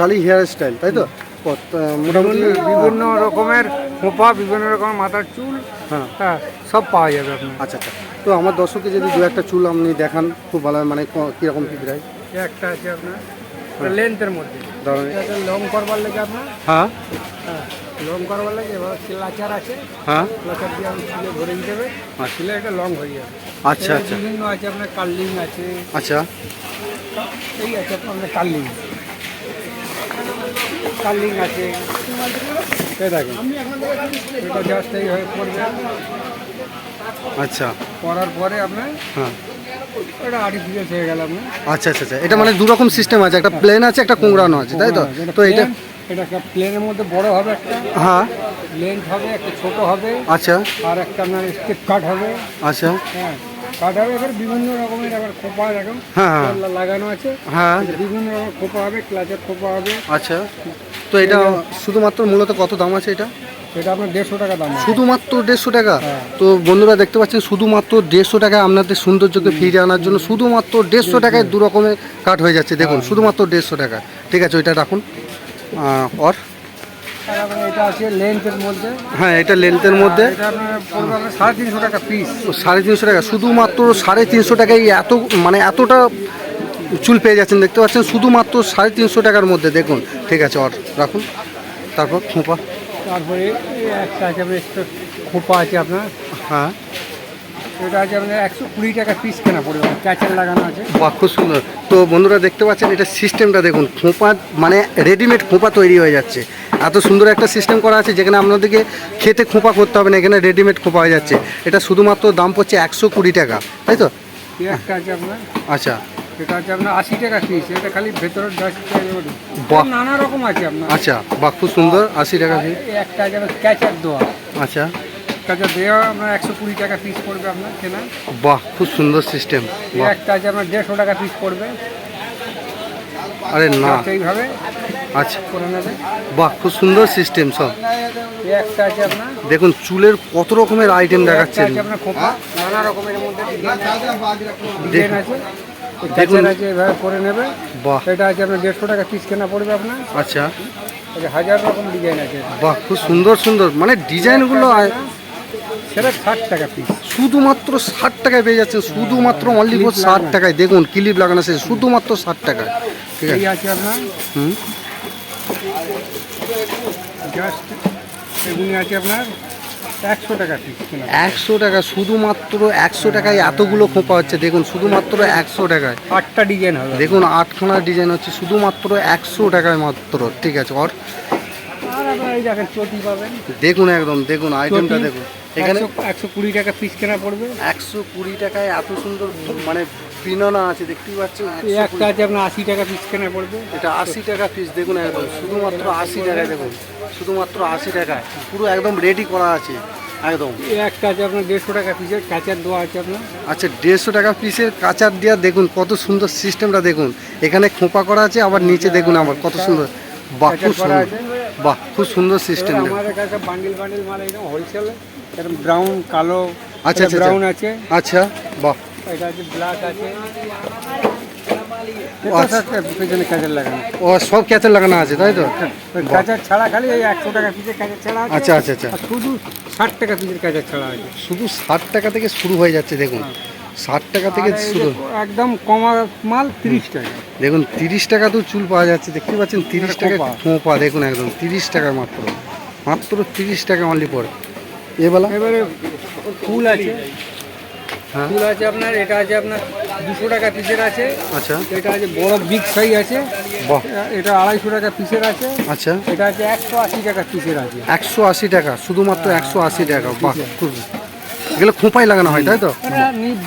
কালি hair style তাই তো? মোটামুটি বিভিন্ন রকমের খোপা বিভিন্ন রকমের মাথার চুল হ্যাঁ। হ্যাঁ সব পাওয়া যাবে আপনার। আচ্ছা আচ্ছা। তো আমার দর্শককে যদি দু একটা চুল আপনি দেখান খুব ভালো মানে ক- কীরকম কি প্রায় একটা আছে আপনার লেন্থের মধ্যে। ধরুন। লং করবার লাগে আপনার? হ্যাঁ। হ্যাঁ লং করবার লাগে এবার লাচার আছে। হ্যাঁ। লাচার দিয়ে আমি চুলে ভরে দিতে হবে। চুলে এটা লং হয়ে যাবে। আচ্ছা আচ্ছা। বিভিন্ন আছে আপনার কার্লিং আছে। আচ্ছা। এই আছে আপনার কার্লিং কার্লিং আছে। এই এটা জাস্ট এইভাবে করবে আচ্ছা। করার পরে আপনার হ্যাঁ। এটা আর্টিফিশিয়াল হয়ে গেল আপনার আচ্ছা আচ্ছা আচ্ছা। এটা মানে দু রকম সিস্টেম আছে একটা প্লেন আছে একটা কোংড়ানো আছে তাই তো? হ্যাঁ, তো এটা এটা একটা প্লেনের মধ্যে বড় হবে একটা। হ্যাঁ। লেন্থ হবে একটা ছোট হবে। আচ্ছা। আর একটা আপনার স্টেপ কাট হবে। আচ্ছা। হ্যাঁ। হবে এবার বিভিন্ন রকমের আবার খোপা এরকম হ্যাঁ হ্যাঁ। লাগানো আছে। হ্যাঁ। বিভিন্ন রকমের খোপা হবে ক্লাচের খোপা হবে। আচ্ছা। তো এটা শুধুমাত্র মূলত কত দাম আছে এটা? এটা আপনার দেড়শো টাকা দাম শুধুমাত্র দেড়শো টাকা? হ্যাঁ। তো বন্ধুরা দেখতে পাচ্ছেন শুধুমাত্র দেড়শো টাকায় আপনাদের সৌন্দর্যকে ফিরিয়ে আনার জন্য শুধুমাত্র দেড়শো টাকায় দু রকমের কাট হয়ে যাচ্ছে। দেখুন শুধুমাত্র দেড়শো টাকা। ঠিক আছে ওইটা রাখুন। আর এটা আছে লেন্থের মধ্যে। হ্যাঁ এটা লেন্থের মধ্যে। সাড়ে তিনশো টাকা পিস সাড়ে তিনশো টাকা। শুধুমাত্র সাড়ে তিনশো টাকায় এত মানে এতটা চুল পেয়ে যাচ্ছেন দেখতে পাচ্ছেন? শুধুমাত্র সাড়ে তিনশো টাকার মধ্যে। দেখুন ঠিক আছে আর রাখুন। তারপর খোঁপা। তারপরে একটা আছে আপনার খোপা আছে আপনার। হ্যাঁ। এটা আছে আপনার একশো কুড়ি টাকা পিস কেনা পড়বে। ক্যাচার লাগানো আছে। বাহ খুব সুন্দর। তো বন্ধুরা দেখতে পাচ্ছেন এটা সিস্টেমটা দেখুন। খোঁপা মানে রেডিমেড খোঁপা তৈরি হয়ে যাচ্ছে। এত সুন্দর একটা সিস্টেম করা আছে যেখানে আপনাদেরকে খেতে খোঁপা করতে হবে না এখানে রেডিমেড খোঁপা হয়ে যাচ্ছে। এটা শুধুমাত্র দাম পড়ছে একশো কুড়ি টাকা তাই তো? একটা আছে আপনার আচ্ছা। এটা আছে আপনার আশি টাকা পিস এটা খালি। নানা রকম আছে আপনার। আচ্ছা বাহ খুব সুন্দর আশি টাকা পিস একটা আছে ক্যাচার আচ্ছা। ক্যাচার দেওয়া আপনার একশো কুড়ি টাকা পিস পড়বে আপনার কেনা। বাহ খুব সুন্দর সিস্টেম একটা আছে আপনার দেড়শো টাকা পিস পড়বে। আরে না। সেইভাবে আচ্ছা। করে নেবে। বাহ খুব সুন্দর সিস্টেম সব। একটা আছে আপনার। দেখুন চুলের কত রকমের আইটেম আপনার খোপা নানা রকমের মধ্যে ডিজাইন আছে। দেখুন। দেখুন আছে এভাবে করে নেবে। বাহ। এটা আছে আপনার দেড়শো টাকা পিস কেনা পড়বে আপনার। আচ্ছা। হাজার রকম ডিজাইন আছে। বাহ খুব সুন্দর সুন্দর। মানে ডিজাইনগুলো সেটা ষাট টাকা পিস শুধুমাত্র ষাট টাকায় পেয়ে যাচ্ছেন। শুধুমাত্র অনলি ফর ষাট টাকায়। দেখুন ক্লিপ লাগানো আছে। শুধুমাত্র ষাট টাকায়। ঠিক আছে আছে আপনার? হুম? জাস্ট এগুলি আছে আপনার? একশো টাকা একশো টাকা শুধুমাত্র একশো টাকায় এতগুলো খোঁপা হচ্ছে। দেখুন শুধুমাত্র একশো টাকায়। আটটা ডিজাইন হবে। দেখুন আটখানা ডিজাইন হচ্ছে শুধুমাত্র একশো টাকায় মাত্র। ঠিক আছে এই দেখেন চটি পাবেন। দেখুন একদম দেখুন আইটেমটা দেখুন। এখানে একশো কুড়ি টাকা পিস কেনা পড়বে। একশো কুড়ি টাকায় এত সুন্দর মানে বিনানা আছে দেখতেই পাচ্ছেন? এই 120 একটা আছে আপনার আশি টাকা পিস কেনা পড়বে। এটা আশি টাকা পিস দেখুন একদম শুধুমাত্র আশি টাকায় দেখুন শুধুমাত্র আশি টাকায় পুরো একদম রেডি করা আছে একদম। একটা আছে আপনার দেড়শো টাকা পিসের কাঁচার দোয়া আছে আপনার। আচ্ছা দেড়শো টাকা পিসের কাঁচার দেওয়া দেখুন কত সুন্দর সিস্টেমটা দেখুন। এখানে খোঁপা করা আছে আবার নিচে দেখুন আবার কত সুন্দর। বাহ খুব সুন্দর। বাহ খুব সুন্দর সিস্টেম আমাদের কাছে বান্ডিল বান্ডিল মাল একদম হোলসেল এরকম ব্রাউন কালো আচ্ছা, আচ্ছা, ব্রাউন আছে। আচ্ছা বাহ। এটা আছে ব্ল্যাক আছে। আচ্ছা। এটা লাগানো। ও সব ক্যাচের লাগানো আছে তাই তো? ছাড়া খালি এই একশো টাকা পিসের ছাড়া আচ্ছা আচ্ছা আচ্ছা। শুধু ষাট টাকা পিসের ছাড়া আছে। শুধু ষাট টাকা থেকে শুরু হয়ে যাচ্ছে দেখুন। ষাট টাকা থেকে শুরু। একদম কমা মাল তিরিশ টাকা। দেখুন তিরিশ টাকা তো চুল পাওয়া যাচ্ছে দেখতে পাচ্ছেন তিরিশ টাকা খোঁপা। দেখুন একদম তিরিশ টাকা মাত্র। মাত্র তিরিশ টাকা অনলি পর এবেলা এবারে ফুল আছে। ফুল আছে আপনার এটা আছে আপনার দুশো টাকা পিসের আছে। আচ্ছা। এটা আছে বড় বিগ সাইজ আছে। এটা আড়াইশো টাকা পিসের আছে। আচ্ছা। এটা আছে একশো আশি টাকা পিসের আছে। একশো আশি টাকা শুধুমাত্র একশো আশি টাকা বাহ খুব। এগুলো খোঁপাই লাগানো হয় তাই তো?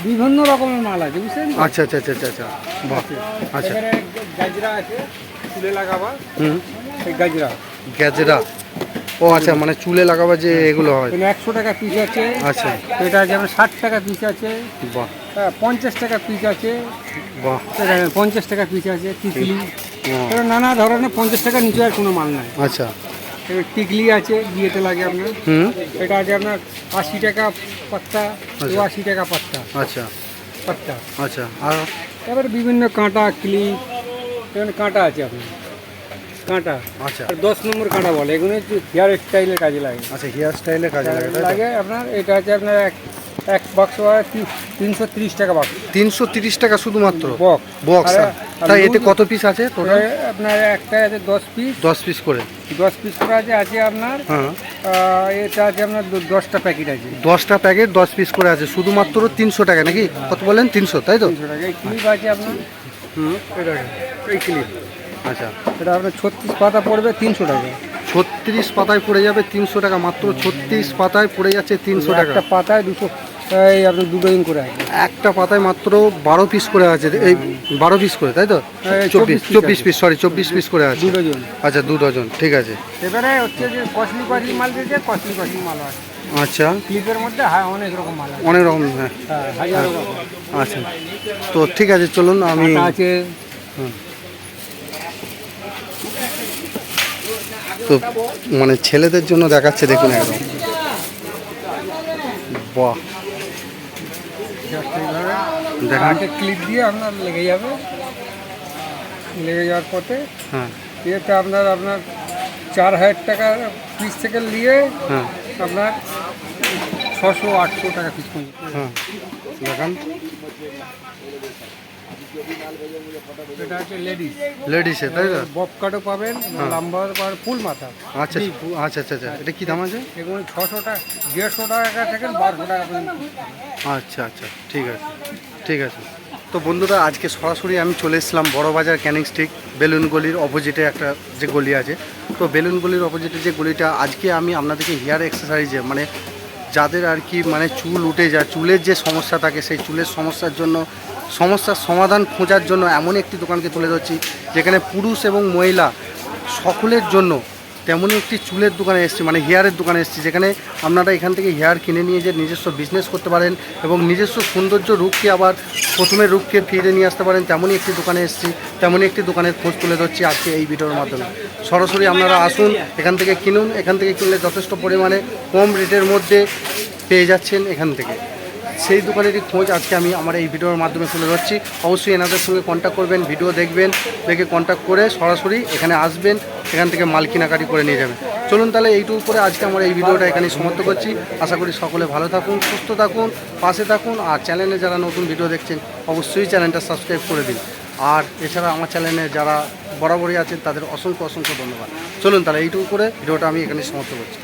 বিভিন্ন রকমের মাল আছে বুঝছেন? আচ্ছা আচ্ছা আচ্ছা আচ্ছা আচ্ছা বাহ আচ্ছা। গাজরা আছে চুলে লাগাবা। হুম। গাজরা। গ্যাজেরা ও আচ্ছা মানে চুলে লাগাবার যে এগুলো হয়। একশো টাকা পিস আছে। আচ্ছা। এটা আছে আপনার ষাট টাকা পিস আছে। বাহ। হ্যাঁ, পঞ্চাশ টাকা পিস আছে। বাহ। পঞ্চাশ টাকা পিস আছে টিকলি। নানা ধরনের পঞ্চাশ টাকা নিচে আর কোনো মাল নাই। আচ্ছা। টিকলি আছে বিয়েতে লাগে আপনার। এটা আছে আপনার আশি টাকা পাত্তা আশি টাকা পাত্তা। আচ্ছা। পাত্তা। আচ্ছা আর? এবার বিভিন্ন কাঁটা ক্লিপ এখানে কাঁটা আছে আপনার। কাঁটা। আচ্ছা। আর দশ নম্বর কাঁটা বলে এগুলো হেয়ার স্টাইলের কাজে লাগে। আচ্ছা হেয়ার স্টাইলে কাজে লাগে? লাগে আপনার এটা হচ্ছে আপনার এক এক বাক্স তিনশো তিরিশ টাকা বাক্স তিনশো তিরিশ টাকা শুধুমাত্র? বক্স বক্স তাই এতে কত পিস আছে টোটাল আপনার একটা আছে দশ পিস দশ পিস করে। দশ পিস করে আছে আছে আপনার হ্যাঁ। এটা আছে আপনার দশটা প্যাকেট আছে। দশটা প্যাকেট দশ পিস করে আছে শুধুমাত্র তিনশো টাকা নাকি? কত বলেন? তিনশো তাই তো? তিনশো টাকা। এই ক্লিপ আছে আপনার। হুম। এই ক্লিপ আচ্ছা। এটা আপনার ছত্রিশ পাতা পড়বে তিনশো টাকা। ছত্রিশ পাতায় পড়ে যাবে তিনশো টাকা মাত্র ছত্রিশ পাতায় পড়ে যাচ্ছে তিনশো টাকা। একটা পাতায় দুশো এই আপনার দুটো ইন করে আছে। একটা পাতায় মাত্র বারো পিস করে আছে এই বারো পিস করে তাই তো? চব্বিশ চব্বিশ পিস সরি চব্বিশ পিস করে আছে। দু ডজন আচ্ছা দু ডজন ঠিক আছে। এবারে হচ্ছে যে কস্টলি কস্টলি মাল দিয়েছে কস্টলি কস্টলি মাল আছে। আচ্ছা। ক্লিপের মধ্যে হ্যাঁ অনেক রকম মাল অনেক রকম হ্যাঁ। হ্যাঁ আচ্ছা। তো ঠিক আছে চলুন আমি আছে তো মানে ছেলেদের জন্য দেখাচ্ছে দেখুন একদম। বাহ। দেখান ক্লিপ দিয়ে আপনার লেগে যাবে। লেগে যাওয়ার পথে হ্যাঁ। আপনার আপনার চার হাজার টাকা পিস থেকে নিয়ে হ্যাঁ। আপনার ছশো আটশো টাকা পিস পর্যন্ত। হ্যাঁ। দেখান। এটা হচ্ছে লেডিস। লেডিসে তাই তো? বব পাবেন লাম্বার পাবেন ফুল মাথা। আচ্ছা আচ্ছা আচ্ছা আচ্ছা এটা কি দাম আছে? এগুলো ছশো টাকা দেড়শো টাকা থেকে বারোশো টাকা পর্যন্ত। আচ্ছা আচ্ছা ঠিক আছে ঠিক আছে। তো বন্ধুরা আজকে সরাসরি আমি চলে এসেছিলাম বড়বাজার ক্যানিং স্টিক বেলুন গলির অপোজিটে একটা যে গলি আছে। তো বেলুন গলির অপোজিটে যে গলিটা আজকে আমি আপনাদেরকে হেয়ার এক্সারসাইজে মানে যাদের আর কি মানে চুল উঠে যায় চুলের যে সমস্যা থাকে সেই চুলের সমস্যার জন্য সমস্যার সমাধান খোঁজার জন্য এমন একটি দোকানকে তুলে ধরছি, যেখানে পুরুষ এবং মহিলা সকলের জন্য তেমনই একটি চুলের দোকানে এসেছি মানে হেয়ারের দোকানে এসেছি, যেখানে আপনারা এখান থেকে হেয়ার কিনে নিয়ে যে নিজস্ব বিজনেস করতে পারেন এবং নিজস্ব সৌন্দর্য রূপকে আবার প্রথমে রূপকে ফিরে নিয়ে আসতে পারেন, তেমনই একটি দোকানে এসেছি, তেমনই একটি দোকানের খোঁজ তুলে ধরছি আজকে এই ভিডিওর মাধ্যমে। সরাসরি আপনারা আসুন, এখান থেকে কিনুন, এখান থেকে কিনলে যথেষ্ট পরিমাণে কম রেটের মধ্যে পেয়ে যাচ্ছেন এখান থেকে। সেই দোকানেরই খোঁজ আজকে আমি আমার এই ভিডিওর মাধ্যমে তুলে ধরছি। অবশ্যই এনাদের সঙ্গে কন্ট্যাক্ট করবেন ভিডিও দেখবেন, দেখে কন্ট্যাক্ট করে সরাসরি এখানে আসবেন, এখান থেকে মাল কেনাকাটি করে নিয়ে যাবেন। চলুন তাহলে এইটুকু করে আজকে আমার এই ভিডিওটা এখানে সমাপ্ত করছি। আশা করি সকলে ভালো থাকুন, সুস্থ থাকুন, পাশে থাকুন আর চ্যানেলে যারা নতুন ভিডিও দেখছেন, অবশ্যই চ্যানেলটা সাবস্ক্রাইব করে দিন। আর এছাড়া আমার চ্যানেলে যারা বরাবরই আছেন, তাদের অসংখ্য অসংখ্য ধন্যবাদ। চলুন তাহলে এইটুকু করে ভিডিওটা আমি এখানে সমাপ্ত করছি।